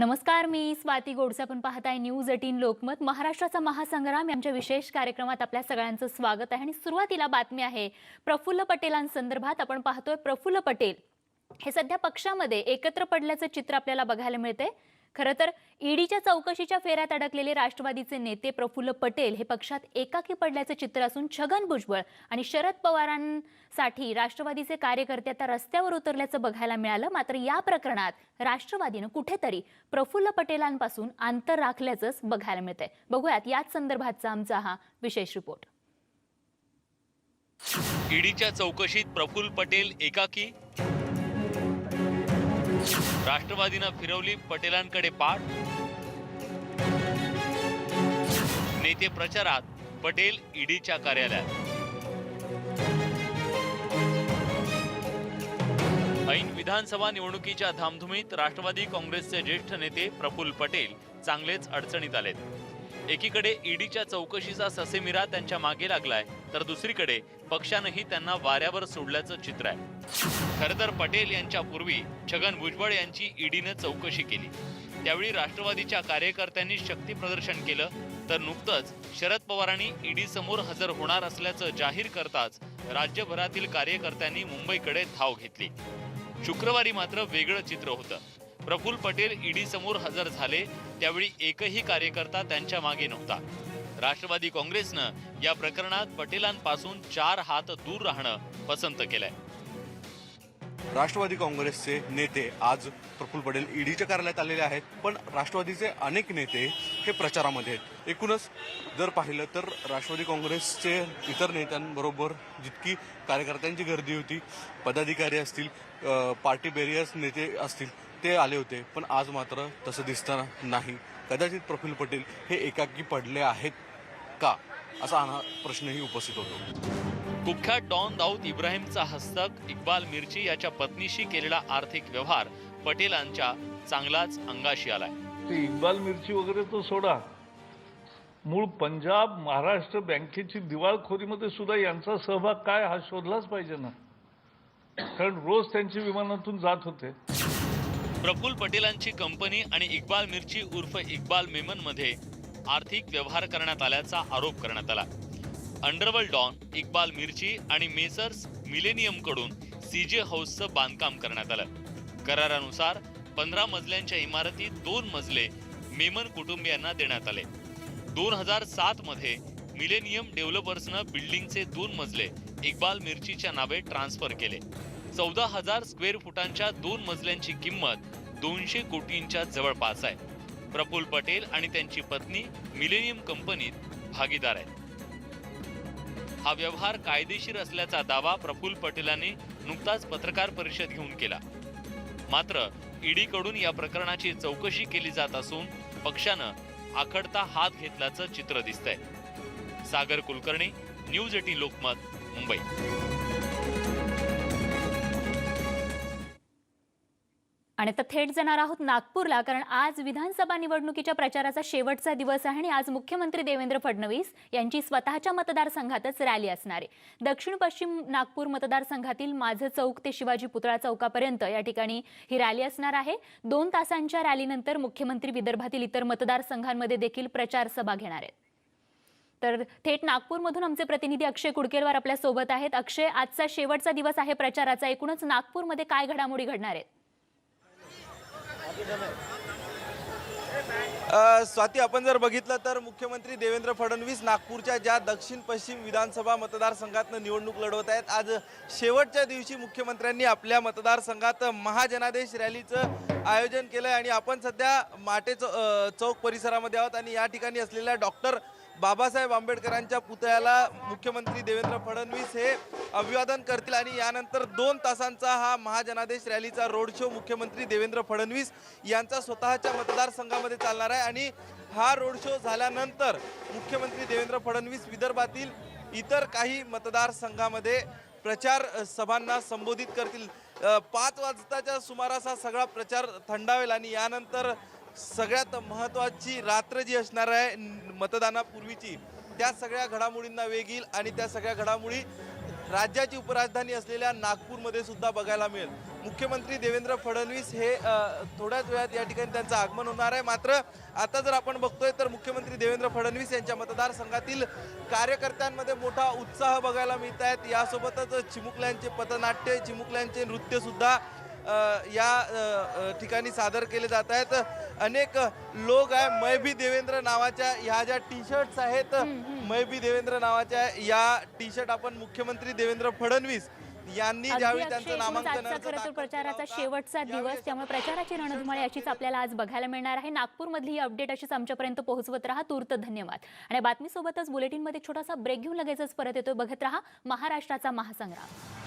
नमस्कार मी स्वाती गोडसे. आपण पाहताय न्यूज एटीन लोकमत. महाराष्ट्राचा महासंग्राम यांच्या विशेष कार्यक्रमात आपल्या सगळ्यांचं स्वागत आहे. आणि सुरुवातीला बातमी आहे प्रफुल्ल पटेलांसंदर्भात आपण पाहतोय प्रफुल्ल पटेल हे सध्या पक्षामध्ये एकत्र पडल्याचं चित्र आपल्याला बघायला मिळते खरं तर ईडीच्या चौकशीच्या फेऱ्यात अडकलेले राष्ट्रवादीचे नेते प्रफुल्ल पटेल हे पक्षात एकाकी पडल्याचं चित्र असून छगन भुजबळ आणि शरद पवारांसाठी राष्ट्रवादीचे कार्यकर्ते आता रस्त्यावर उतरल्याचं बघायला मिळालं. मात्र या प्रकरणात राष्ट्रवादीनं कुठेतरी प्रफुल्ल पटेलांपासून अंतर राखल्याचंच बघायला मिळतंय. बघूयात याच संदर्भातचा आमचा हा विशेष रिपोर्ट. ईडीच्या चौकशीत प्रफुल्ल पटेल एकाकी राष्ट्रवादीनं फिरवली पटेलांकडे पाठ. नेते प्रचारात पटेल ईडीच्या कार्यालयात. ऐन विधानसभा निवडणुकीच्या धामधुमीत राष्ट्रवादी काँग्रेसचे ज्येष्ठ नेते प्रफुल्ल पटेल चांगलेच अडचणीत आलेत. एकीकडे ईडीच्या चौकशीचा ससेमिरा त्यांच्या मागे लागलाय तर दुसरीकडे पक्षानंही त्यांना वाऱ्यावर सोडल्याचं चित्र आहे. खर तर पटेल यांच्या पूर्वी छगन भुजबळ यांची ईडीनं चौकशी केली. त्यावेळी राष्ट्रवादीच्या कार्यकर्त्यांनी शक्ती प्रदर्शन केलं तर नुकतंच शरद पवारांनी ईडी समोर हजर होणार असल्याचं जाहीर करताच राज्यभरातील कार्यकर्त्यांनी मुंबईकडे धाव घेतली. शुक्रवारी मात्र वेगळं चित्र होतं. प्रफुल पटेल ईडी समोर हजर झाले. त्यावेळी एकही कार्यकर्ता त्यांच्या मागे नव्हता. राष्ट्रवादी काँग्रेसनं या प्रकरणात पटेलांपासून चार हात दूर राहणं पसंत केलंय. राष्ट्रवादी काँग्रेसचे नेते आज प्रफुल्ल पटेल ईडीच्या कार्यालयात आलेले आहेत. पण राष्ट्रवादीचे अनेक नेते हे प्रचारामध्ये आहेत. एकूणच जर पाहिलं तर राष्ट्रवादी काँग्रेसचे इतर नेत्यांबरोबर जितकी कार्यकर्त्यांची गर्दी होती पदाधिकारी असतील पार्टी बेरियर्स नेते असतील ते आले होते. पण आज मात्र तसं दिसताना नाही. कदाचित प्रफुल्ल पटेल हे एकाकी पडले आहेत का? असा हा प्रश्नही उपस्थित होतो. कुख्यात डॉन दाऊद इब्राहिमचा हस्तक इक्बाल मिर्ची याच्या पत्नीशी केलेला आर्थिक व्यवहार पटेलांच्या चांगलाच अंगाशी आलाय. ते इक्बाल मिरची वगैरे तो सोडा. मूळ पंजाब महाराष्ट्र बँकेची दिवाळखोरीमध्ये सुद्धा यांचा सहभाग काय हा शोधलाच पाहिजे ना. कारण रोज त्यांची विमानातून जात होते. प्रफुल्ल पटेलांची कंपनी आणि इक्बाल मिर्ची उर्फ इक्बाल मेमनमध्ये आर्थिक व्यवहार करण्यात आल्याचा आरोप करण्यात आला. अंडरवर्ल्ड डॉन इक्बाल मिर्ची आणि मेसर्स मिलेनियमकडून सीजे हाऊसचं बांधकाम करण्यात आलं. करारानुसार पंधरा मजल्यांच्या इमारतीत दोन मजले मेमन कुटुंबियांना देण्यात आले. दोन हजार सात मध्ये मिलेनियम डेव्हलपर्सनं बिल्डिंगचे दोन मजले इक्बाल मिर्चीच्या नावे ट्रान्सफर केले. चौदा हजार स्क्वेअर फुटांच्या दोन मजल्यांची किंमत दोनशे कोटींच्या जवळपास आहे. प्रफुल पटेल आणि त्यांची पत्नी मिलेनियम कंपनीत भागीदार आहेत. हा व्यवहार कायदेशीर असल्याचा दावा प्रफुल्ल पटेलांनी नुकताच पत्रकार परिषद घेऊन केला. मात्र ईडीकडून या प्रकरणाची चौकशी केली जात असून पक्षानं आखडता हात घेतल्याचं चित्र दिसतंय. Sagar Kulkarni news eighteen Lokmat Mumbai. आणि आता थेट जाणार आहोत नागपूरला कारण आज विधानसभा निवडणुकीच्या प्रचाराचा शेवटचा दिवस आहे आणि आज मुख्यमंत्री देवेंद्र फडणवीस यांची स्वतःच्या मतदारसंघातच रॅली असणार आहे. दक्षिण पश्चिम नागपूर मतदारसंघातील माझं चौक ते शिवाजी पुतळा चौकापर्यंत या ठिकाणी ही रॅली असणार आहे. दोन तासांच्या रॅलीनंतर मुख्यमंत्री विदर्भातील इतर मतदारसंघांमध्ये देखील प्रचार सभा घेणार आहेत. तर थेट नागपूरमधून आमचे प्रतिनिधी अक्षय कुडकेलवार आपल्यासोबत आहेत. अक्षय आजचा शेवटचा दिवस आहे प्रचाराचा. एकूणच नागपूरमध्ये काय घडामोडी घडणार आहेत? स्वाती आपण जर बघितलं तर मुख्यमंत्री देवेंद्र फडणवीस नागपूरच्या ज्या दक्षिण पश्चिम विधानसभा मतदारसंघातनं निवडणूक लढवत आहेत आज शेवटच्या दिवशी मुख्यमंत्र्यांनी आपल्या मतदारसंघात महाजनादेश रॅलीचं आयोजन केलं आणि आपण सध्या माटे चौक परिसरामध्ये आहोत आणि या ठिकाणी असलेल्या डॉक्टर बाबासाहेब आंबेडकरांच्या पुतळ्याला मुख्यमंत्री देवेंद्र फडणवीस हे अभिवादन करतील आणि यानंतर दोन तासांचा हा महाजनादेश रॅलीचा रोड शो मुख्यमंत्री देवेंद्र फडणवीस यांचा स्वतःच्या मतदारसंघामध्ये चालणार आहे. आणि हा रोड शो झाल्यानंतर मुख्यमंत्री देवेंद्र फडणवीस विदर्भातील इतर काही मतदारसंघामध्ये प्रचार सभांना संबोधित करतील. पाच वाजताच्या सुमारास हा सगळा प्रचार थंडावेल आणि यानंतर सगळ्यात महत्त्वाची रात्र जी असणार आहे मतदानापूर्वीची त्या सगळ्या घडामोडींना वेग येईल आणि त्या सगळ्या घडामोडी राज्याची उपराजधानी असलेल्या नागपूरमध्ये सुद्धा बघायला मिळेल. मुख्यमंत्री देवेंद्र फडणवीस हे थोड्याच वेळात या ठिकाणी त्यांचं आगमन होणार आहे. मात्र आता जर आपण बघतोय तर मुख्यमंत्री देवेंद्र फडणवीस यांच्या मतदारसंघातील कार्यकर्त्यांमध्ये मोठा उत्साह बघायला मिळत आहेत यासोबतच चिमुकल्यांचे पथनाट्य चिमुकल्यांचे नृत्यसुद्धा या ठिकाणी सादर केले जात आहेत. अनेक लोक आहे मै भी देवेंद्र नावाच्या ह्या ज्या टी शर्ट्स आहेत मै भी देवेंद्र नावाच्या या टी शर्ट आपण मुख्यमंत्री देवेंद्र फडणवीस यांनी ज्यावेळी त्यांचं नामांकन प्रचाराचा शेवटचा दिवस त्यामुळे प्रचाराची रणधुमाळी अशीच आपल्याला आज बघायला मिळणार आहे. नागपूरमधली ही अपडेट अशीच आमच्यापर्यंत पोहोचवत राहा. तूर्त धन्यवाद. आणि बातमीसोबतच बुलेटिनमध्ये छोटासा ब्रेक घेऊन लगेचच परत येतोय. बघत राहा महाराष्ट्राचा महासंग्राम.